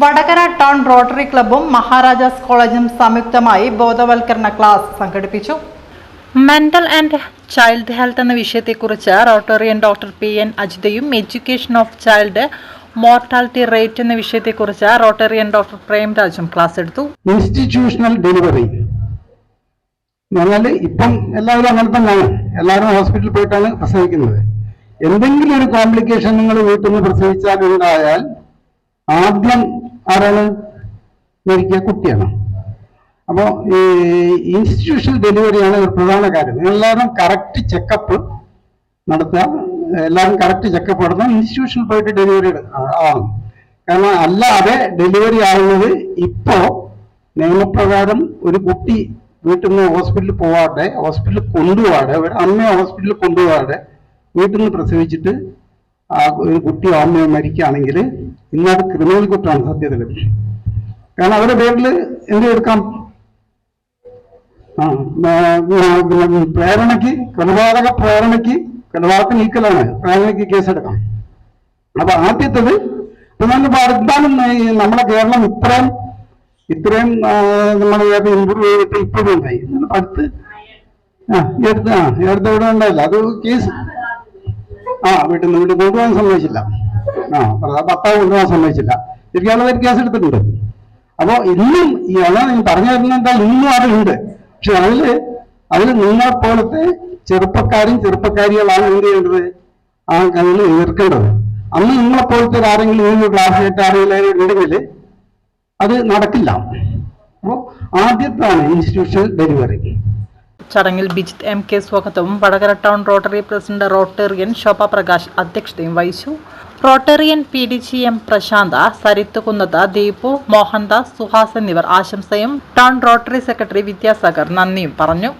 Vadakara town rotary ക്ലബ്ബും മഹാരാജാസ് കോളേജും സംയുക്തമായി ബോധവൽക്കരണ ക്ലാസ് സംഘടിപ്പിച്ചു. മെന്റൽ ആൻഡ് ചൈൽഡ് ഹെൽത്ത് എന്ന വിഷയത്തെക്കുറിച്ച് Rotarian doctor P N അജിതയും education of child mortality rate എന്ന വിഷയത്തെക്കുറിച്ച് റോട്ടറിയൻ ഡോക്ടർ പ്രേംരാജും ക്ലാസ് എടുത്തു. ഇൻസ്റ്റിറ്റ്യൂഷണൽ ഡെലിവറി എന്നാൽ ഇപ്പം എല്ലാവരും അങ്ങനെ തന്നെയാണ്. എല്ലാവരും ഹോസ്പിറ്റലിൽ പോയിട്ടാണ് പ്രസവിക്കുന്നത്. എന്തെങ്കിലും ഒരു കോംപ്ലിക്കേഷൻ നിങ്ങൾ വീട്ടിൽ നിന്ന് പ്രസവിച്ചാൽ ഉണ്ടായാൽ ആദ്യം ആരാണ്? മരിക്കുക കുട്ടിയാണ്. അപ്പോൾ ഈ ഇൻസ്റ്റിറ്റ്യൂഷണൽ ഡെലിവറിയാണ് ഒരു പ്രധാന കാര്യം. എല്ലാവരും കറക്റ്റ് ചെക്കപ്പ് നടത്തുക. എല്ലാവരും കറക്റ്റ് ചെക്കപ്പ് നടത്തുക. ഇൻസ്റ്റിറ്റ്യൂഷനിൽ പോയിട്ട് ഡെലിവറി ആവണം. കാരണം അല്ലാതെ ഡെലിവറി ആവുന്നത് ഇപ്പോ നിയമപ്രകാരം ഒരു കുട്ടി വീട്ടിൽ നിന്ന് ഹോസ്പിറ്റലിൽ പോവാതെ ഹോസ്പിറ്റലിൽ കൊണ്ടുപോവാതെ അമ്മയെ ഹോസ്പിറ്റലിൽ കൊണ്ടുപോവാതെ വീട്ടിൽ നിന്ന് പ്രസവിച്ചിട്ട് ഒരു കുട്ടി അമ്മയോ മരിക്കുകയാണെങ്കിൽ ഇന്നത് ക്രിമിനൽ കുറ്റമാണ് സത്യത്തിൽ. കാരണം അവരുടെ പേരിൽ എന്ത് എടുക്കാം? ആ പ്രേരണയ്ക്ക് കൊലപാതക പ്രേരണയ്ക്ക് കൊലപാതകത്തിന് ഈക്കലാണ് പ്രേരണയ്ക്ക് കേസെടുക്കാം. അപ്പൊ ആദ്യത്തത് നമ്മൾ അടുത്താലും നമ്മുടെ കേരളം ഇത്രയും ഇത്രയും നമ്മുടെ ഇമ്പ്രൂവ് ചെയ്തിട്ട് ഇപ്പോഴും ഉണ്ടായി അടുത്ത് ആ എടുത്ത് ആ എടുത്ത് ഇവിടെ ഉണ്ടായില്ല അത് കേസ് ആ വീട്ടിൽ നിന്ന് വീട്ടിൽ കൊണ്ടുപോകാൻ സമ്മതിച്ചില്ല. ആ ഭർത്താവ് കൊണ്ടുപോകാൻ സമ്മതിച്ചില്ല. ഇരിക്കാനുള്ള ഒരു കേസ് എടുത്തിട്ടുണ്ട്. അപ്പോ ഇന്നും ഈ അതാണ് ഞാൻ പറഞ്ഞു തരുന്നെന്താ ഇന്നും അതിലുണ്ട്. പക്ഷെ അതിൽ അതിൽ നിങ്ങളെ പോലത്തെ ചെറുപ്പക്കാരും ചെറുപ്പക്കാരികളാണ് എന്ത് ചെയ്യേണ്ടത്? ആ അതിൽ എതിർക്കേണ്ടത് അന്ന് നിങ്ങളെ പോലത്തെ ആരെങ്കിലും ഇങ്ങനെ ക്ലാസ് ആയിട്ട് ആരെങ്കിലും ഉണ്ടെങ്കിൽ അത് നടക്കില്ല. അപ്പോൾ ആദ്യത്താണ് ഇൻസ്റ്റിറ്റ്യൂഷണൽ ഡെലിവറി ചടങ്ങിൽ ബിജിത് എം കെ സ്വാഗതവും. Vadakara town rotary president rotarian Shobha Prakash അധ്യക്ഷതയും വഹിച്ചു. Rotarian P D G M Prashantha Sarith Kunnatha Deepu Mohandas Suhas എന്നിവർ ആശംസയും ടൗൺ റോട്ടറി സെക്രട്ടറി വിദ്യാസാഗർ നന്ദിയും പറഞ്ഞു.